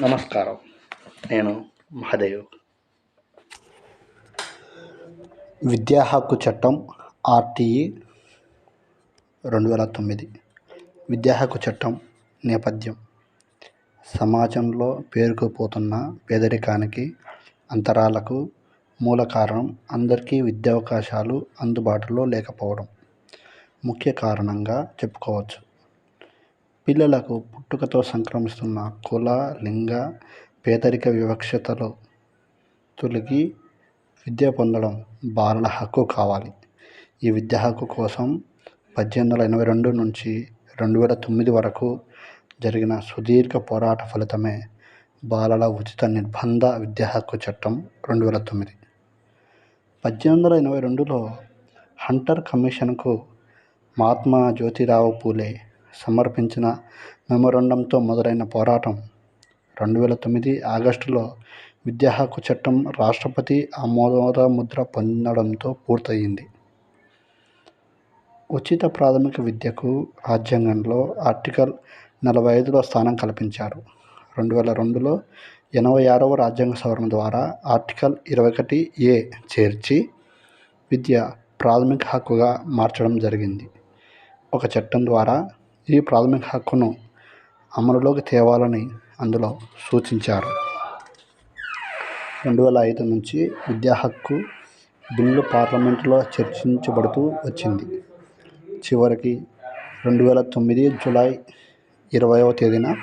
నమస్కారం. నేను మహదేవ్. విద్యా హక్కు చట్టం ఆర్టీఈ రెండు వేల తొమ్మిది. విద్యా హక్కు చట్టం నేపథ్యం. సమాజంలో పేరుకుపోతున్న పేదరికానికి అంతరాలకు మూల కారణం అందరికీ విద్యా అవకాశాలు అందుబాటులో లేకపోవడం. ముఖ్య కారణంగా చెప్పుకోవచ్చు. పిల్లలకు పుట్టుకతో సంక్రమిస్తున్న కుల లింగ పేదరిక వివక్షతలు తొలగి విద్య పొందడం బాలల హక్కు కావాలి. ఈ విద్యా హక్కు కోసం పద్దెనిమిది వందల ఎనభై రెండు నుంచి రెండు వేల తొమ్మిది వరకు జరిగిన సుదీర్ఘ పోరాట ఫలితమే బాలల ఉచిత నిర్బంధ విద్యా హక్కు చట్టం రెండు వేల తొమ్మిది. పద్దెనిమిది వందల ఎనభై రెండులో హంటర్ కమిషన్కు మహాత్మా జ్యోతిరావు పూలే సమర్పించిన మెమోరాండంతో మొదలైన పోరాటం. రెండు వేల తొమ్మిది ఆగస్టులో విద్యా హక్కు చట్టం రాష్ట్రపతి ఆమోద ముద్ర పొందడంతో పూర్తయింది. ఉచిత ప్రాథమిక విద్యకు రాజ్యాంగంలో ఆర్టికల్ నలభై ఐదులో స్థానం కల్పించారు. రెండు వేల రెండులో ఎనభై ఆరవ రాజ్యాంగ సవరణ ద్వారా ఆర్టికల్ ఇరవై ఒకటి ఏ చేర్చి విద్య ప్రాథమిక హక్కుగా మార్చడం జరిగింది. ఒక చట్టం ద్వారా ఈ ప్రాథమిక హక్కును అమలులోకి తేవాలని అందులో సూచించారు. రెండు వేల ఐదు నుంచి విద్యా హక్కు బిల్లు పార్లమెంటులో చర్చించబడుతూ వచ్చింది. చివరికి రెండు వేల తొమ్మిది జూలై ఇరవైవ తేదీన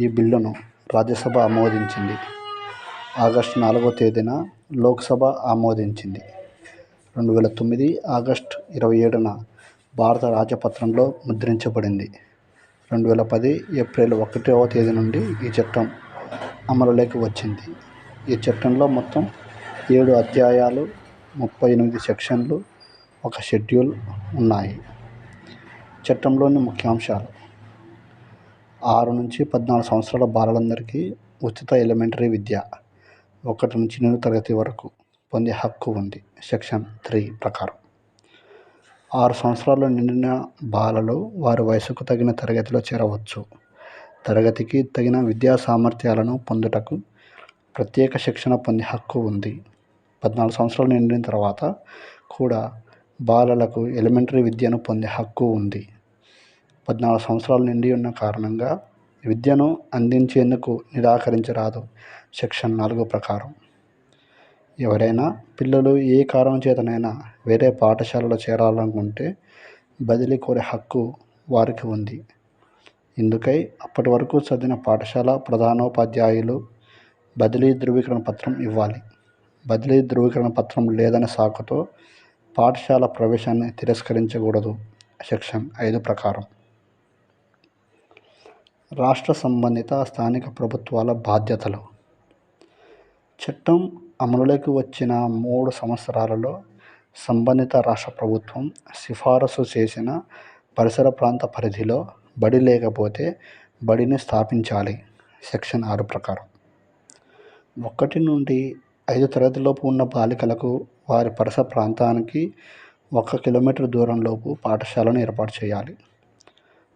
ఈ బిల్లును రాజ్యసభ ఆమోదించింది. ఆగస్టు నాలుగవ తేదీన లోక్సభ ఆమోదించింది. రెండు వేల తొమ్మిది ఆగస్టు ఇరవై ఏడున భారత రాజపత్రంలో ముద్రించబడింది. రెండు వేల పది ఏప్రిల్ ఒకటవ తేదీ నుండి ఈ చట్టం అమలులోకి వచ్చింది. ఈ చట్టంలో మొత్తం ఏడు అధ్యాయాలు ముప్పై ఎనిమిది సెక్షన్లు ఒక షెడ్యూల్ ఉన్నాయి. చట్టంలోని ముఖ్యాంశాలు. ఆరు నుంచి పద్నాలుగు సంవత్సరాల బాలలందరికీ ఉచిత ఎలిమెంటరీ విద్య. ఒకటి నుంచి ఎనిమిది తరగతి వరకు పొందే హక్కు ఉంది. సెక్షన్ త్రీ ప్రకారం. ఆరు సంవత్సరాలు నిండిన బాలలు వారి వయసుకు తగిన తరగతిలో చేరవచ్చు. తరగతికి తగిన విద్యా సామర్థ్యాలను పొందుటకు ప్రత్యేక శిక్షణ పొందే హక్కు ఉంది. పద్నాలుగు సంవత్సరాలు నిండిన తర్వాత కూడా బాలలకు ఎలిమెంటరీ విద్యను పొందే హక్కు ఉంది. పద్నాలుగు సంవత్సరాలు నిండి ఉన్న కారణంగా విద్యను అందించేందుకు నిరాకరించరాదు. సెక్షన్ నాలుగు ప్రకారం. ఎవరైనా పిల్లలు ఏ కారణం చేతనైనా వేరే పాఠశాలలో చేరాలనుకుంటే బదిలీ కోరే హక్కు వారికి ఉంది. ఇందుకై అప్పటి వరకు చదివిన పాఠశాల ప్రధానోపాధ్యాయులు బదిలీ ధృవీకరణ పత్రం ఇవ్వాలి. బదిలీ ధృవీకరణ పత్రం లేదనే సాకుతో పాఠశాల ప్రవేశాన్ని తిరస్కరించకూడదు సెక్షన్ ఐదు ప్రకారం. రాష్ట్ర సంబంధిత స్థానిక ప్రభుత్వాల బాధ్యతలు. చట్టం అమలులోకి వచ్చిన మూడు సంవత్సరాలలో సంబంధిత రాష్ట్ర ప్రభుత్వం సిఫారసు చేసిన పరిసర ప్రాంత పరిధిలో బడి లేకపోతే బడిని స్థాపించాలి సెక్షన్ ఆరు ప్రకారం. ఒకటి నుండి ఐదు తరగతిలోపు ఉన్న బాలికలకు వారి పరిసర ప్రాంతానికి ఒక కిలోమీటర్ దూరంలోపు పాఠశాలను ఏర్పాటు చేయాలి.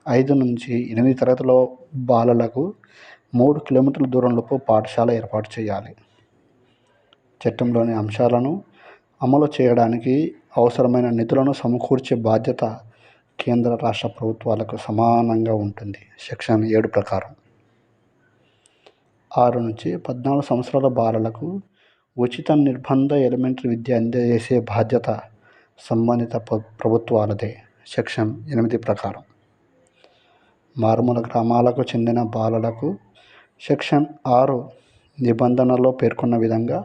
ఐదు నుంచి ఎనిమిది తరగతిలో బాలలకు మూడు కిలోమీటర్ల దూరంలోపు పాఠశాల ఏర్పాటు చేయాలి. చట్టంలోని అంశాలను అమలు చేయడానికి అవసరమైన నిధులను సమకూర్చే బాధ్యత కేంద్ర రాష్ట్ర ప్రభుత్వాలకు సమానంగా ఉంటుంది. సెక్షన్ ఏడు ప్రకారం ఆరు నుంచి పద్నాలుగు సంవత్సరాల బాలలకు ఉచిత నిర్బంధ ఎలిమెంటరీ విద్య అందజేసే బాధ్యత సంబంధిత ప్రభుత్వాలదే. సెక్షన్ ఎనిమిది ప్రకారం మారుమూల గ్రామాలకు చెందిన బాలలకు సెక్షన్ ఆరు నిబంధనలో పేర్కొన్న విధంగా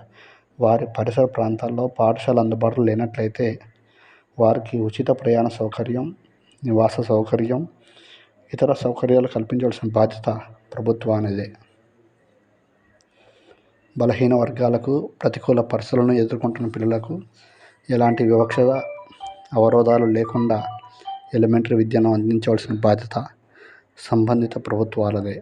వారి పరిసర ప్రాంతాల్లో పాఠశాల అందుబాటులో లేనట్లయితే వారికి ఉచిత ప్రయాణ సౌకర్యం నివాస సౌకర్యం ఇతర సౌకర్యాలు కల్పించవలసిన బాధ్యత ప్రభుత్వానిదే. బలహీన వర్గాలకు ప్రతికూల పరిస్థితులను ఎదుర్కొంటున్న పిల్లలకు ఎలాంటి వివక్ష అవరోధాలు లేకుండా ఎలిమెంటరీ విద్యను అందించవలసిన బాధ్యత సంబంధిత ప్రభుత్వాలదే.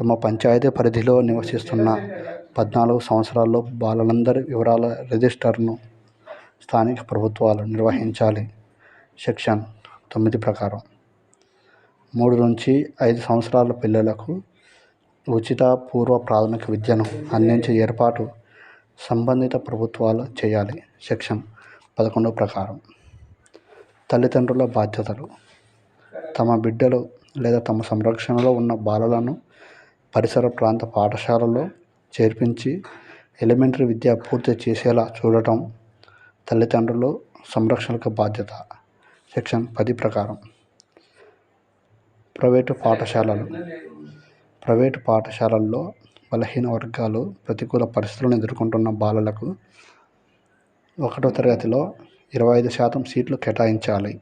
తమ పంచాయతీ పరిధిలో నివసిస్తున్న పద్నాలుగు సంవత్సరాల్లో బాలలందరి వివరాల రిజిస్టర్ను స్థానిక ప్రభుత్వాలు నిర్వహించాలి. సెక్షన్ తొమ్మిది ప్రకారం. మూడు నుంచి ఐదు సంవత్సరాల పిల్లలకు ఉచిత పూర్వ ప్రాథమిక విద్యను అందించే ఏర్పాటు సంబంధిత ప్రభుత్వాలు చేయాలి. సెక్షన్ పదకొండు ప్రకారం. తల్లిదండ్రుల బాధ్యతలు. తమ బిడ్డలు లేదా తమ సంరక్షణలో ఉన్న బాలలను పరిసర ప్రాంత పాఠశాలలో చేర్పించి ఎలిమెంటరీ విద్య పూర్తి చేసేలా చూడటం తల్లిదండ్రులు సంరక్షణకు బాధ్యత. సెక్షన్ పది ప్రకారం. ప్రైవేటు పాఠశాలలు. ప్రైవేటు పాఠశాలల్లో బలహీన వర్గాలు ప్రతికూల పరిస్థితులను ఎదుర్కొంటున్న బాలలకు ఒకటో తరగతిలో ఇరవై ఐదు శాతం సీట్లు కేటాయించాలి.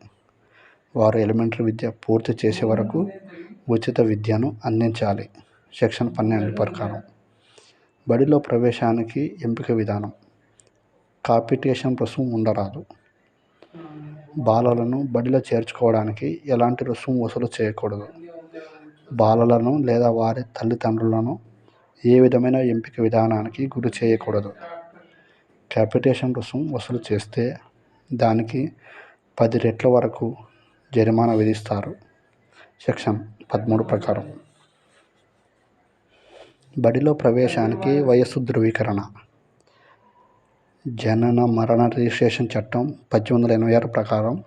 వారు ఎలిమెంటరీ విద్య పూర్తి చేసే వరకు ఉచిత విద్యను అందించాలి. సెక్షన్ పన్నెండు ప్రకారం. బడిలో ప్రవేశానికి ఎంపిక విధానం. కాంపిటీషన్ రుసుము ఉండరాదు. బాలలను బడిలో చేర్చుకోవడానికి ఎలాంటి రుసుము వసూలు చేయకూడదు. బాలలను లేదా వారి తల్లిదండ్రులను ఏ విధమైన ఎంపిక విధానానికి గురి చేయకూడదు. క్యాపిటేషన్ రుసుము వసూలు చేస్తే దానికి పది రెట్ల వరకు జరిమానా విధిస్తారు. సెక్షన్ పదమూడు ప్రకారం. బడిలో ప్రవేశానికి వయస్సు ధృవీకరణ. జనన మరణ రిజిస్ట్రేషన్ చట్టం పద్దెనిమిది వందల ఎనభై ఆరు ప్రకారం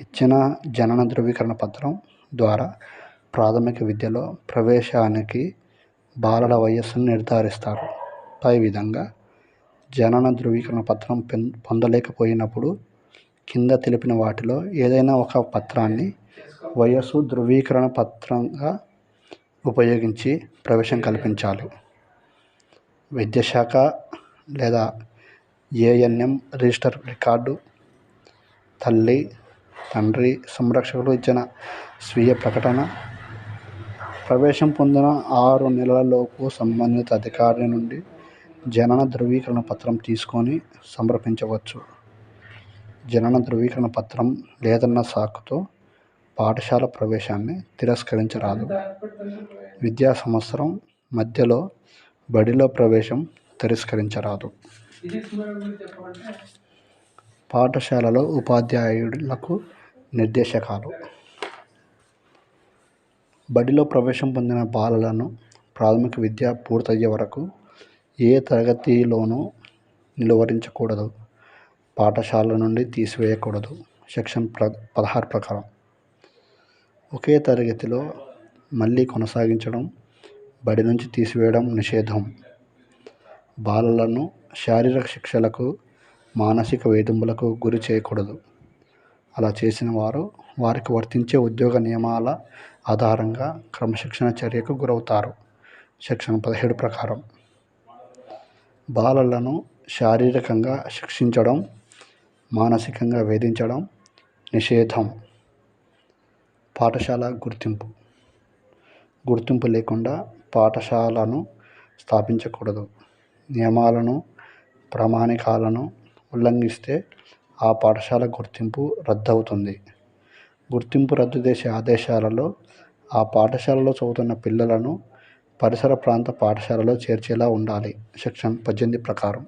ఇచ్చిన జనన ధృవీకరణ పత్రం ద్వారా ప్రాథమిక విద్యలో ప్రవేశానికి బాలల వయస్సును నిర్ధారిస్తారు. పై విధంగా జనన ధృవీకరణ పత్రం పెన్ పొందలేకపోయినప్పుడు కింద తెలిపిన వాటిలో ఏదైనా ఒక పత్రాన్ని వయస్సు ధృవీకరణ పత్రంగా ఉపయోగించి ప్రవేశం కల్పించాలి. విద్యాశాఖ లేదా ఏఎన్ఎం రిజిస్టర్ రికార్డు తల్లి తండ్రి సంరక్షకులు ఇచ్చిన స్వీయ ప్రకటన ప్రవేశం పొందిన ఆరు నెలలలోపు సంబంధిత అధికారి నుండి జనన ధృవీకరణ పత్రం తీసుకొని సమర్పించవచ్చు. జనన ధృవీకరణ పత్రం లేదన్న సాకుతో పాఠశాల ప్రవేశాన్ని తిరస్కరించరాదు. విద్యా సంవత్సరం మధ్యలో బడిలో ప్రవేశం తిరస్కరించరాదు. పాఠశాలలో ఉపాధ్యాయులకు నిర్దేశకాలు. బడిలో ప్రవేశం పొందిన బాలలను ప్రాథమిక విద్య పూర్తయ్యే వరకు ఏ తరగతిలోనూ నిలువరించకూడదు. పాఠశాల నుండి తీసివేయకూడదు. సెక్షన్ ప్ర పదహారు ప్రకారం. ఒకే తరగతిలో మళ్ళీ కొనసాగించడం బడి నుంచి తీసివేయడం నిషేధం. బాలలను శారీరక శిక్షలకు మానసిక వేధింపులకు గురి చేయకూడదు. అలా చేసిన వారు వారికి వర్తించే ఉద్యోగ నియమాల ఆధారంగా క్రమశిక్షణ చర్యకు గురవుతారు. సెక్షన్ పదిహేడు ప్రకారం. బాలలను శారీరకంగా శిక్షించడం మానసికంగా వేధించడం నిషేధం. పాఠశాల గుర్తింపు. గుర్తింపు లేకుండా పాఠశాలను స్థాపించకూడదు. నియమాలను ప్రామాణికాలను ఉల్లంఘిస్తే ఆ పాఠశాల గుర్తింపు రద్దవుతుంది. గుర్తింపు రద్దు చేసే ఆదేశాలలో ఆ పాఠశాలలో చదువుతున్న పిల్లలను పరిసర ప్రాంత పాఠశాలలో చేర్చేలా ఉండాలి. సెక్షన్ పద్దెనిమిది ప్రకారం.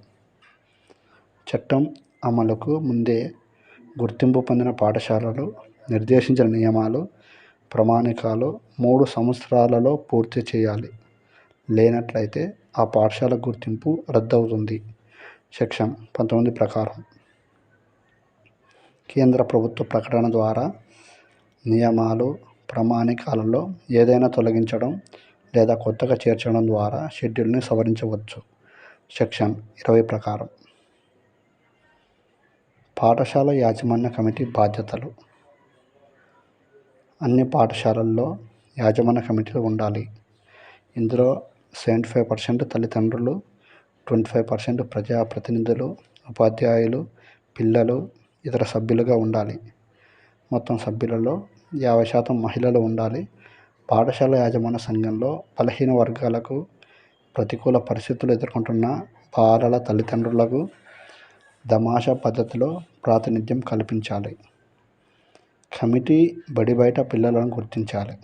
చట్టం అమలుకు ముందే గుర్తింపు పొందిన పాఠశాలలు నిర్దేశించిన నియమాలు ప్రామాణికాలు మూడు సంవత్సరాలలో పూర్తి చేయాలి. లేనట్లయితే ఆ పాఠశాల గుర్తింపు రద్దవుతుంది. సెక్షన్ పంతొమ్మిది ప్రకారం. కేంద్ర ప్రభుత్వ ప్రకటన ద్వారా నియమాలు ప్రామాణికాలలో ఏదైనా తొలగించడం లేదా కొత్తగా చేర్చడం ద్వారా షెడ్యూల్ని సవరించవచ్చు. సెక్షన్ ఇరవై ప్రకారం. పాఠశాల యాజమాన్య కమిటీ బాధ్యతలు. అన్ని పాఠశాలల్లో యాజమాన్య కమిటీలు ఉండాలి. ఇందులో సెవెంటీ ఫైవ్ పర్సెంట్ తల్లిదండ్రులు ట్వంటీ ఫైవ్ పర్సెంట్ ప్రజాప్రతినిధులు ఉపాధ్యాయులు పిల్లలు ఇతర సభ్యులుగా ఉండాలి. మొత్తం సభ్యులలో యాభై శాతం మహిళలు ఉండాలి. పాఠశాల యాజమాన్య సంఘంలో బలహీన వర్గాలకు ప్రతికూల పరిస్థితులు ఎదుర్కొంటున్న బాలల తల్లిదండ్రులకు దమాషా పద్ధతిలో ప్రాతినిధ్యం కల్పించాలి. కమిటీ బడి బయట పిల్లలను గుర్తించాలి.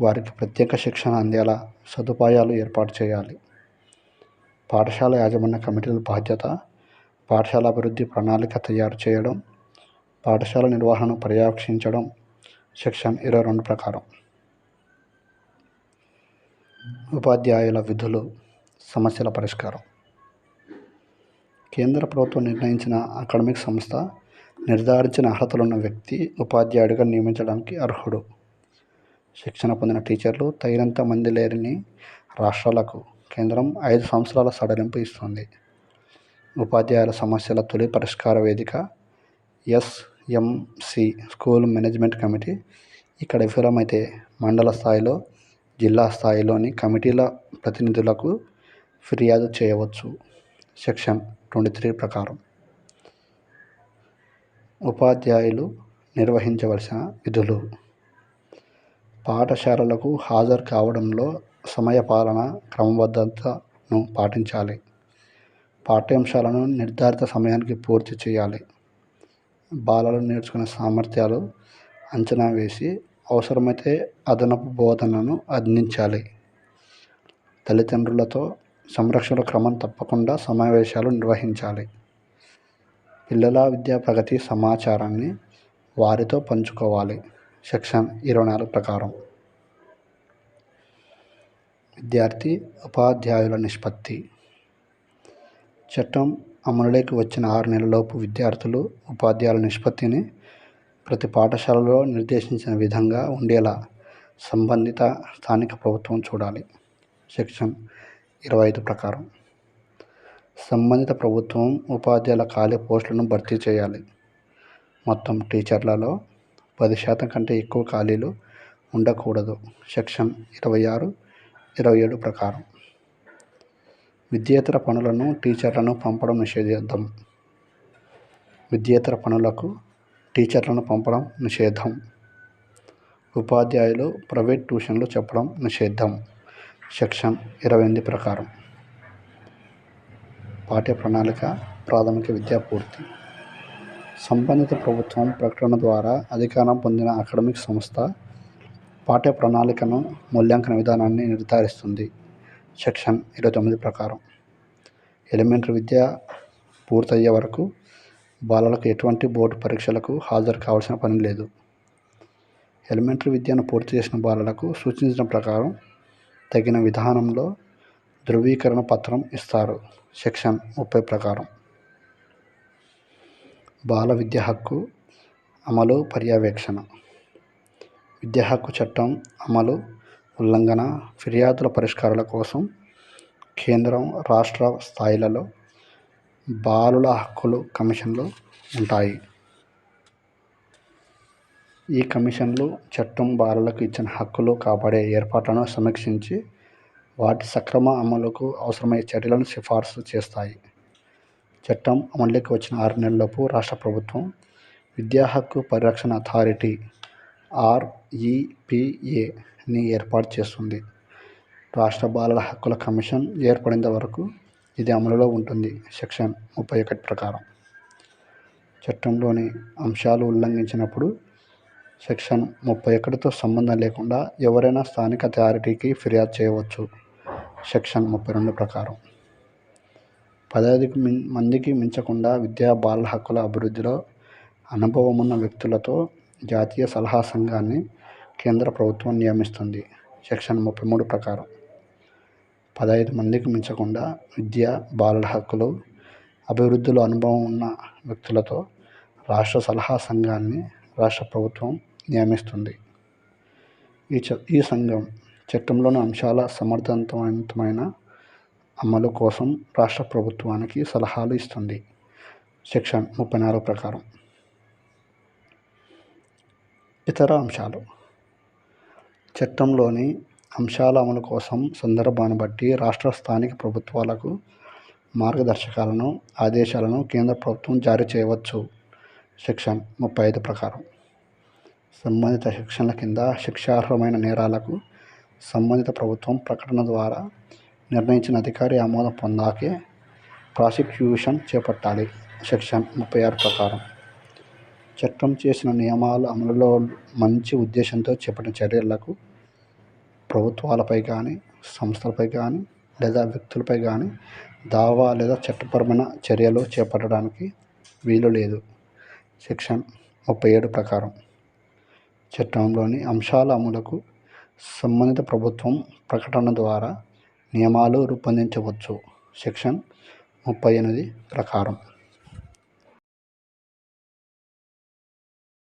వారికి ప్రత్యేక శిక్షణ అందేలా సదుపాయాలు ఏర్పాటు చేయాలి. పాఠశాల యాజమాన్య కమిటీల బాధ్యత పాఠశాల అభివృద్ధి ప్రణాళిక తయారు చేయడం పాఠశాల నిర్వహణను పర్యవేక్షించడం సెక్షన్ ఇరవై రెండు ప్రకారం. ఉపాధ్యాయుల విధులు సమస్యల పరిష్కారం. కేంద్ర ప్రభుత్వం నిర్ణయించిన అకాడమిక్ సంస్థ నిర్ధారించిన అర్హతలున్న వ్యక్తి ఉపాధ్యాయుడిగా నియమించడానికి అర్హుడు. శిక్షణ పొందిన టీచర్లు తగినంత మంది లేరని రాష్ట్రాలకు కేంద్రం ఐదు సంవత్సరాల సడలింపు ఇస్తుంది. ఉపాధ్యాయుల సమస్యల తొలి పరిష్కార వేదిక ఎస్ఎంసి స్కూల్ మేనేజ్మెంట్ కమిటీ. ఇక్కడ విఫలమైతే మండల స్థాయిలో జిల్లా స్థాయిలోని కమిటీల ప్రతినిధులకు ఫిర్యాదు చేయవచ్చు. సెక్షన్ ట్వంటీ త్రీ ప్రకారం. ఉపాధ్యాయులు నిర్వహించవలసిన విధులు. పాఠశాలలకు హాజరు కావడంలో సమయపాలన క్రమబద్ధతను పాటించాలి. పాఠ్యాంశాలను నిర్ధారిత సమయానికి పూర్తి చేయాలి. బాలలు నేర్చుకునే సామర్థ్యాలు అంచనా వేసి అవసరమైతే అదనపు బోధనను అందించాలి. తల్లిదండ్రులతో సంరక్షణ క్రమం తప్పకుండా సమావేశాలు నిర్వహించాలి. పిల్లల విద్యా ప్రగతి సమాచారాన్ని వారితో పంచుకోవాలి. సెక్షన్ ఇరవై నాలుగు ప్రకారం. విద్యార్థి ఉపాధ్యాయుల నిష్పత్తి. చట్టం అమలులోకి వచ్చిన ఆరు నెలలలోపు విద్యార్థులు ఉపాధ్యాయుల నిష్పత్తిని ప్రతి పాఠశాలలో నిర్దేశించిన విధంగా ఉండేలా సంబంధిత స్థానిక ప్రభుత్వం చూడాలి. సెక్షన్ ఇరవై ఐదు ప్రకారం. సంబంధిత ప్రభుత్వం ఉపాధ్యాయుల ఖాళీ పోస్టులను భర్తీ చేయాలి. మొత్తం టీచర్లలో పది శాతం కంటే ఎక్కువ ఖాళీలు ఉండకూడదు. సెక్షన్ ఇరవై ఆరు ఇరవై ఏడు ప్రకారం. విద్యేతర పనులను టీచర్లను పంపడం నిషేధిద్దాం విద్యేతర పనులకు టీచర్లను పంపడం నిషేధం. ఉపాధ్యాయులు ప్రైవేట్ ట్యూషన్లు చెప్పడం నిషేధం. సెక్షన్ ఇరవై ఎనిమిది ప్రకారం. పాఠ్య ప్రణాళిక ప్రాథమిక విద్యా పూర్తి. సంబంధిత ప్రభుత్వం ప్రకటన ద్వారా అధికారం పొందిన అకాడమిక్ సంస్థ పాఠ్య ప్రణాళికను మూల్యాంకన విధానాన్ని నిర్ధారిస్తుంది. సెక్షన్ ఇరవై తొమ్మిది ప్రకారం. ఎలిమెంటరీ విద్య పూర్తయ్యే వరకు బాలలకు ఎటువంటి బోర్డు పరీక్షలకు హాజరు కావాల్సిన పని లేదు. ఎలిమెంటరీ విద్యను పూర్తి చేసిన బాలలకు సూచించిన ప్రకారం తగిన విధానంలో ధృవీకరణ పత్రం ఇస్తారు. సెక్షన్ ముప్పై ప్రకారం. బాల విద్య హక్కు అమలు పర్యవేక్షణ. విద్యా హక్కు చట్టం అమలు ఉల్లంఘన ఫిర్యాదుల పరిష్కారాల కోసం కేంద్రం రాష్ట్ర స్థాయిలలో బాలుల హక్కులు కమిషన్లు ఉంటాయి. ఈ కమిషన్లు చట్టం బాలలకు ఇచ్చిన హక్కులు కాపాడే ఏర్పాట్లను సమీక్షించి వాటి సక్రమ అమలుకు అవసరమయ్యే చర్యలను సిఫార్సు చేస్తాయి. చట్టం అమలులోకి వచ్చిన ఆరు నెలలలోపు రాష్ట్ర ప్రభుత్వం విద్యా హక్కు పరిరక్షణ అథారిటీ ఆర్ఈపిఏని ఏర్పాటు చేస్తుంది. రాష్ట్ర బాలల హక్కుల కమిషన్ ఏర్పడిన వరకు ఇది అమలులో ఉంటుంది. సెక్షన్ ముప్పై ఒకటి ప్రకారం. చట్టంలోని అంశాలు ఉల్లంఘించినప్పుడు సెక్షన్ ముప్పై ఒకటితో సంబంధం లేకుండా ఎవరైనా స్థానిక అథారిటీకి ఫిర్యాదు చేయవచ్చు. సెక్షన్ ముప్పై రెండు ప్రకారం. పదహైదు మిం మందికి మించకుండా విద్యా బాల హక్కుల అభివృద్ధిలో అనుభవం ఉన్న వ్యక్తులతో జాతీయ సలహా సంఘాన్ని కేంద్ర ప్రభుత్వం నియమిస్తుంది. సెక్షన్ ముప్పై మూడు ప్రకారం. పదహైదు మందికి మించకుండా విద్య బాలల హక్కులు అభివృద్ధిలో అనుభవం ఉన్న వ్యక్తులతో రాష్ట్ర సలహా సంఘాన్ని రాష్ట్ర ప్రభుత్వం నియమిస్తుంది. ఈ చ ఈ సంఘం చట్టంలోని అంశాల సమర్థవంతమైన అమలు కోసం రాష్ట్ర ప్రభుత్వానికి సలహాలు ఇస్తుంది. సెక్షన్ ముప్పై నాలుగు ప్రకారం. ఇతర అంశాలు. చట్టంలోని అంశాల అమలు కోసం సందర్భాన్ని బట్టి రాష్ట్ర స్థానిక ప్రభుత్వాలకు మార్గదర్శకాలను ఆదేశాలను కేంద్ర ప్రభుత్వం జారీ చేయవచ్చు. సెక్షన్ ముప్పై ఐదు ప్రకారం. సంబంధిత సెక్షన్ల కింద శిక్షార్హమైన నేరాలకు సంబంధిత ప్రభుత్వం ప్రకటన ద్వారా నిర్ణయించిన అధికారి ఆమోదం పొందాకే ప్రాసిక్యూషన్ చేపట్టాలి. సెక్షన్ ముప్పై ఆరు ప్రకారం. చట్టం చేసిన నియమాల అమలులో మంచి ఉద్దేశంతో చేపట్టిన చర్యలకు ప్రభుత్వాలపై కానీ సంస్థలపై కానీ లేదా వ్యక్తులపై కానీ దావా లేదా చట్టపరమైన చర్యలు చేపట్టడానికి వీలు లేదు. సెక్షన్ ముప్పై ఏడు ప్రకారం. చట్టంలోని అంశాల అమలుకు సంబంధిత ప్రభుత్వం ప్రకటన ద్వారా నియమాలు రూపొందించవచ్చు. సెక్షన్ ముప్పై ఎనిమిది ప్రకారం.